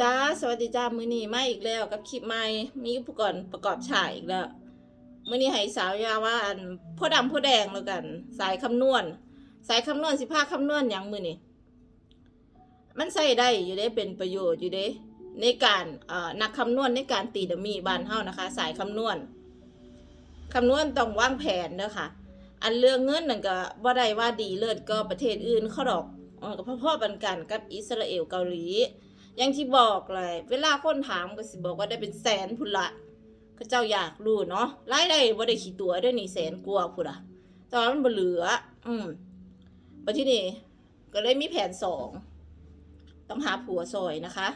จ้าสวัสดีจ้ามือนี้มาอีกแล้วกับคลิปใหม่มีอุปกรณ์ประกอบฉากอีกแล้วมือนี้ให้สาวยาว่าอันพ่อดำพ่อแดงแล้วกัน สายคำนวณ สายคำนวณสิพาคำนวณอย่างมือนี้มันใส่ได้อยู่ได้เป็นประโยชน์อยู่เด้ในการเอ่อนักคำนวณในการตีดัมมี่บานเฮานะคะ สายคำนวณคำนวณต้องวางแผนเด้อค่ะ อันเรื่องเงินนั่นก็บ่ได้ว่าดีเลิศก็ประเทศอื่นเขาดอกเออก็พ่อๆกันกันกับอิสราเอลเกาหลี ย่างที่บอกเลย เวลาคนถามก็สิบอกว่าได้เป็นแสนพุ่นละก็เจ้าอยากรู้เนาะรายได้บ่ได้ขี้ตัวเด้วยนี่แสนกว่าพุ่นละต่ว่ามันเหลือ อืมปัที่นี่ก็เลยมีแผนสองต้องหาผัวซอยนะคะ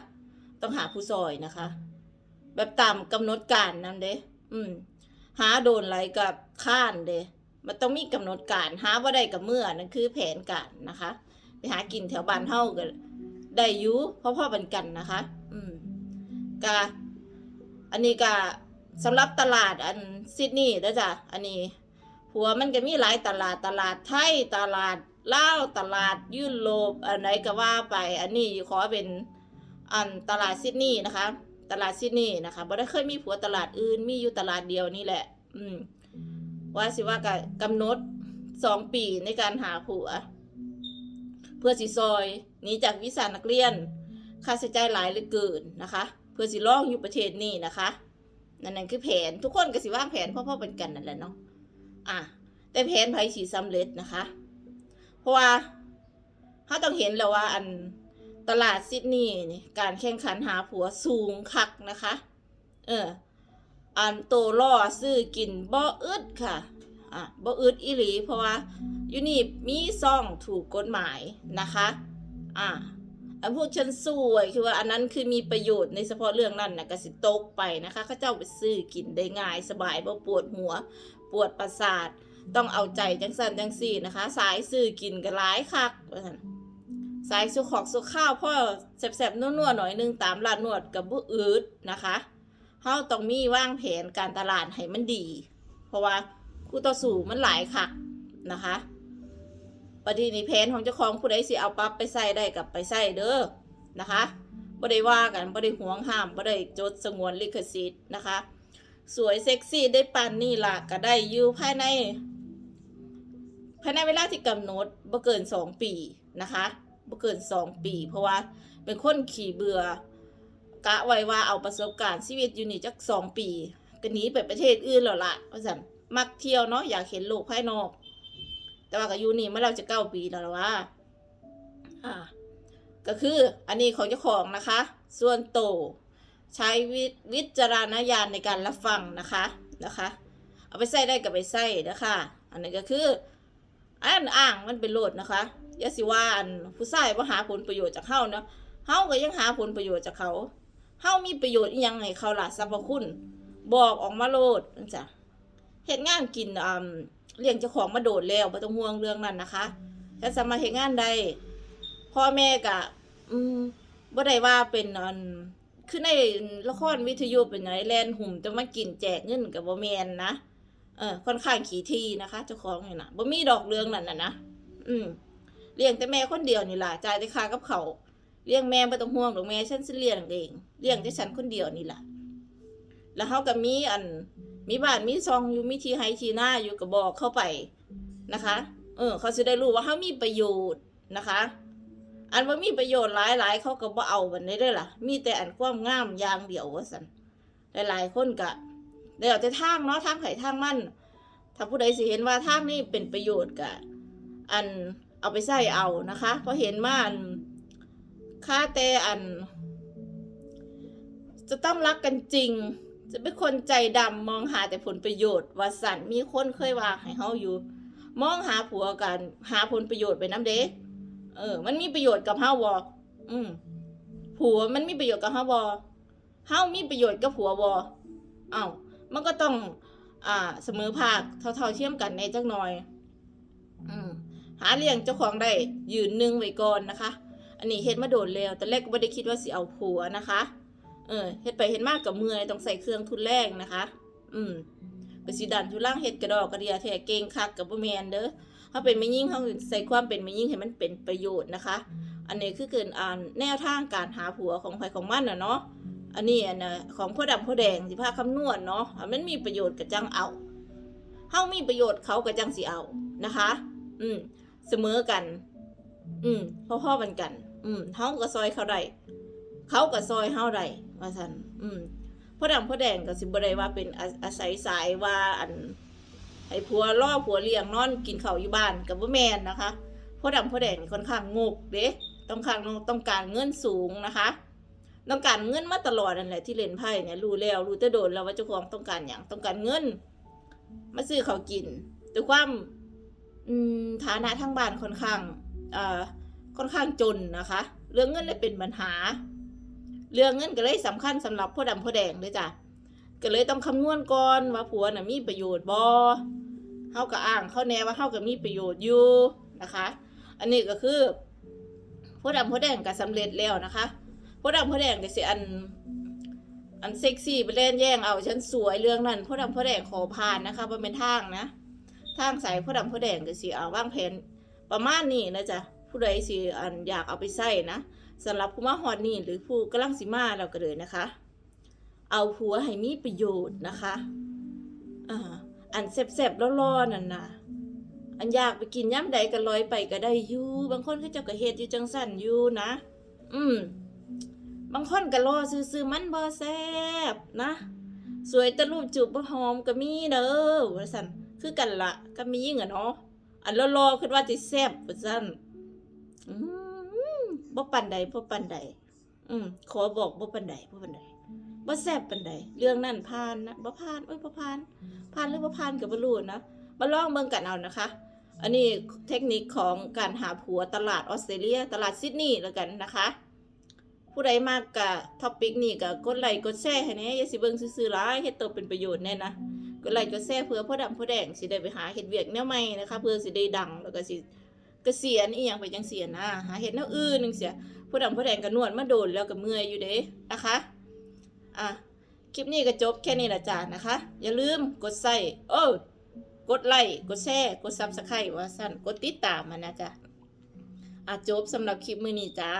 ต้องหาผู้ซอยนะคะ แบบตามกำหนดการนั่นเด้อืม หาโดนไรกับข้านเด้มันต้องมีกำหนดการหาว่าได้กับเมื่อนั่นคือแผนการนะคะ ไปหากินแถวบ้านเฮากัน ได้อยุเพราะพ่อเป็นกันนะคะ อืมกะอันนี้กะสำหรับตลาดอันซิดนีย์นะจ๊ะอันนี้ หัวมันก็มีหลายตลาดตลาดไทยตลาดลาวตลาดยุโรปอันไหนก็ว่าไป อันนี้ขอเป็นอันตลาดซิดนีย์นะคะ ตลาดซิดนีย์นะคะบ่ได้เคยมีผัวตลาดอื่นมีอยู่ตลาดเดียวนี่แหละ อืม ว่าสิว่ากะกำหนดสองปีในการหาผัว เพื่อสิซอย หนีจากวิสานักเรียน ค่าใช้จ่ายหลายเหลือเกินนะคะ เพื่อสิลองอยู่ประเทศนี้นะคะ นั่นนั่นคือแผนทุกคนก็สิว่างแผนพ่อๆเป็นกันนั่นแหละเนาะอะแต่แผนไผสีสำเร็จนะคะ เพราะว่าเขาต้องเห็นแล้วว่าอันตลาดซิดนีย์นี่การแข่งขันหาผัวสูงคักนะคะ เอออันโตล่อซื้อกินบ่อึดค่ะอะบ่อึดอีหลี เพราะว่ายูนี่มีซ่องถูกกฎหมายนะคะ อะอันพวกฉันสวยคือว่าอันนั้นคือมีประโยชน์ในเฉพาะเรื่องนั้นนะก็สิตกไปนะคะข้าเจ้าไปซื้อกินได้ง่ายสบายบ่ปวดหัว ปวดประสาท ต้องเอาใจจังสันจังสี่นะคะ สายซื้อกินก็หลายคักสายสุขอกสุขข้าวพ่อแสบๆนัวๆหน่อยนึงตามร้านนวดกับบุอืดนะคะเฮาต้องมีวางแผนการตลาดให้มันดี เพราะว่าคู่ต่อสู้มันหลายค่ะนะคะ ปฏินี้แผนของเจ้าของผู้ใดสิเอาปรับไปใส่ได้กับไปใส่เด้อนะคะบ่ได้ว่ากันบ่ได้ห่วงห้ามบ่ได้จดสงวนลิขสิทธิ์นะคะ สวยเซ็กซี่ได้ปานนี่ล่ะก็ได้อยู่ภายใน ภายในเวลาที่กำหนดบ่เกินสองปีนะคะบ่เกินสองปี เพราะว่าเป็นคนขี่เบื่อกะไว้ว่าเอาประสบการณ์ชีวิตอยู่นี่จักสองปีก็หนีไปประเทศอื่นแล้วล่ะว่าสันมักเที่ยวเนาะอยากเห็นโลกภายนอก แต่ว่าก็อยู่นี่มาเราจะเก้าปีแล้วล่ะว่าอ่า ก็คืออันนี้ของเจ้าของนะคะ ส่วนโตวใช้วิวิจารณญาณในการรับฟังนะคะนะคะ เอาไปใส่ได้กับไปใส่นะคะ อันนี้ก็คืออันอ่างมันเป็นโลดนะคะอย่าสิว่าอันผู้ชายว่าหาผลประโยชน์จากเฮาเนาะเฮาก็ยังหาผลประโยชน์จากเขาเฮามีประโยชน์อีหยังให้เขาล่ะสรรพคุณ บอกออกมาโลดนั่นจ้ะเฮ็ดงานกินอ่า เลี้ยงเจ้าของมาโดดแล้วบ่ต้องห่วงเรื่องนั้นนะคะถ้าสามารถเฮ็ดงานได้พ่อแม่ก็อืมบ่ได้ว่าเป็นอันคือในละครวิทยุเป็นไงแลนหุ่มจะมากินแจกเงินก็บ่แม่นนะเออค่อนข้างขี้ทีนะคะเจ้าของนี่น่ะบ่มีดอกเรื่องนั่นน่ะนะอืมเลี้ยงแต่แม่คนเดียวนี่ล่ะจ่ายแต่ค่ากับเขาวเลี้ยงแม่ไม่ต้องห่วงหรอกแม่ฉันสิเลี้ยงเองเลี้ยงแต่ฉันคนเดียวนี่แหละแล้วเขาก็มีอัน มีบ้านมีซองอยู่มีที่ไฮที่หน้าอยู่ก็บอกเข้าไปนะคะ เออ เขาจะได้รู้ว่าเขามีประโยชน์นะคะ อันว่ามีประโยชน์หลายหลายๆเขาก็บ่เอาบันได้เด้อล่ะ มีแต่อันความงามอย่างเดียวว่าสันหลายๆคนก็เดี๋ยวจะทางเนาะทางไผ่ทางมันถ้าผู้ใดสิเห็นว่าทางนี้เป็นประโยชน์ก็อันเอาไปใส่เอานะคะเพราะเห็นว่าอันค่าแต่อัน จะต้องรักกันจริง จะเป็นคนใจดำมองหาแต่ผลประโยชน์ว่าสันมีคนเคยว่าให้เฮาอยู่ มองหาผัวกัน หาผลประโยชน์ไปน้ำเด้เออ มันมีประโยชน์กับเฮาบ่อืมผัวมันมีประโยชน์กับเฮาบ่เฮามีประโยชน์กับผัวบ่เอ้ามันก็ต้อง อ่า เสมอภาคเท่าๆเทียมกันในจักหน่อย อืมหาเลี้ยงเจ้าของได้ยืนหนึ่งไว้ก่อนนะคะ อันนี้เฮ็ดมาโดนแล้วแต่แรกก็ไม่ได้คิดว่าสิเอาผัวนะคะ เออเฮ็ดไปเฮ็ดมากกับเมื่อยต้องใส่เครื่องทุนแรงนะคะ อืมไปสิดันทุล่างเฮ็ดกระดอกกระเดียแท้เก่งคักกับบ่แมนเด้อเฮาเป็นแม่ยิ่งเฮาใส่ความเป็นแม่ยิ่งให้มันเป็นประโยชน์นะคะ อันนี้คือเกินอ่านแนวทางการหาผัวของใครของมันน่ะเนาะอันนี้อันน่ะของพ่อดำพ่อแดงสิพาคำนวณเนาะมันมีประโยชน์กับจังเอาเฮามีประโยชน์เขากับจังสิเอานะคะ อืมเสมอกัน อืมพ่อๆกันกัน อืมเฮาก็ซอยเขาได้เขาก็ซอยเฮาได้ ว่าซั่นอืมพ่อดำพ่อแดงก็สิบ่ได้ว่าเป็นอาศัยสายว่าอันให้ผัวล่อผัวเลี้ยงนอนกินข้าวอยู่บ้านก็บ่แมนนะคะพ่อดำพ่อแดงค่อนข้างงกเด้ต้องการต้องการเงินสูงนะคะ ต้องการเงินมาตลอดนั่นแหละที่เล่นไพ่เนี่ยรู้แล้วรู้แต่โดนแล้วว่าเจ้าของต้องการอย่างต้องการเงิน มาซื้อเขาวกินด้วยความอืมฐานะทางบ้านค่อนข้างอ่อค่อนข้างจนนะคะ เรื่องเงินเลยเป็นปัญหา เรื่องเงินก็เลยสำคัญสำหรับพ่อดำพ่อแดงเลยจ้ะก็เลยต้องคำนวณก่อนว่าผัวน่ะมีประโยชน์บ่เฮาก็อ้างเขาแน่ว่าเฮาก็มีประโยชน์อยู่นะคะ อันนี้ก็คือพ่อดำพ่อแดงก็สำเร็จแล้วนะคะพ่อดำพ่อแดงก็สิอันอันเซ็กซี่ไปเล่นแย่งเอาฉันสวยเรื่องนั้นพ่อดำพ่อแดงขอผ่านนะคะมันเป็นทางนะทางใสายพ่อดำพ่อแดงก็สิเอาวางแผนประมาณนี้นะจ๊ะผู้ใดสิอันอยากเอาไปใส่นะ สำหรับผู้มาฮอดนี่หรือผู้กำลังสิมาเราก็เลยนะคะ เอาผัวให้มีประโยชน์นะคะอ่าอันแซ่บๆร้อนๆนั่นน่ะอันอยากไปกินย่ำใดก็ลอยไปก็ได้อยู่บางคนก็เจ้าก็เฮ็ดอยู่จังสั่นอยู่นะ อืม บางคนก็รอซื้อๆมันบ่แซ่บนะ สวยต่รูปจูบบ่หอมก็มีเด้อว่าซั่นคือกันละก็มียิ่งอะเนาะอันรอๆคิดว่าสิแซ่บว่าซั่นอืม บ่ปานใดบ่ปานใดอืมขอบอกบ่ปานใดบ่ปานใดบ่แซ่บปานใดเรื่องนั้นผ่านนะบ่ผ่านเอ้ยบ่ผ่านผ่านหรือบ่ผ่านก็บ่รู้นะมาลองเบิ่งกันเอานะคะ อันนี้เทคนิคของการหาผัวตลาดออสเตรเลีย ตลาดซิดนีย์แล้วกันนะคะ ผู้ใดมากกะท็อปิกนี่ก็กดไลค์กดแชร์ให้แหน่อย่าสิเบิ่งซื่อๆหลายเฮ็ดตัวเป็นประโยชน์แน่นะกดไลค์กดแชร์เพื่อพ่อดำพ่อแดงสิได้ไปหาเฮ็ดเวียกแนวใหม่นะคะ เพื่อสิได้ดังแล้วก็สิ เกษียณอีหยังไปจังเสียนะหาเห็ดแนวอื่นนึงเสียผู้ดังผู้แดงก็นวดมาโดนแล้วก็เมื่อยอยู่เด้นะคะอะคลิปนี้ก็จบแค่นี้ละจ้านะคะ อย่าลืมกดไลค์เออกดไลค์กดแชร์กดซับสไครต์ว่าสั้นกดติดตามมันนะจ๊ะอะจบสำหรับคลิปมือนี้จ้า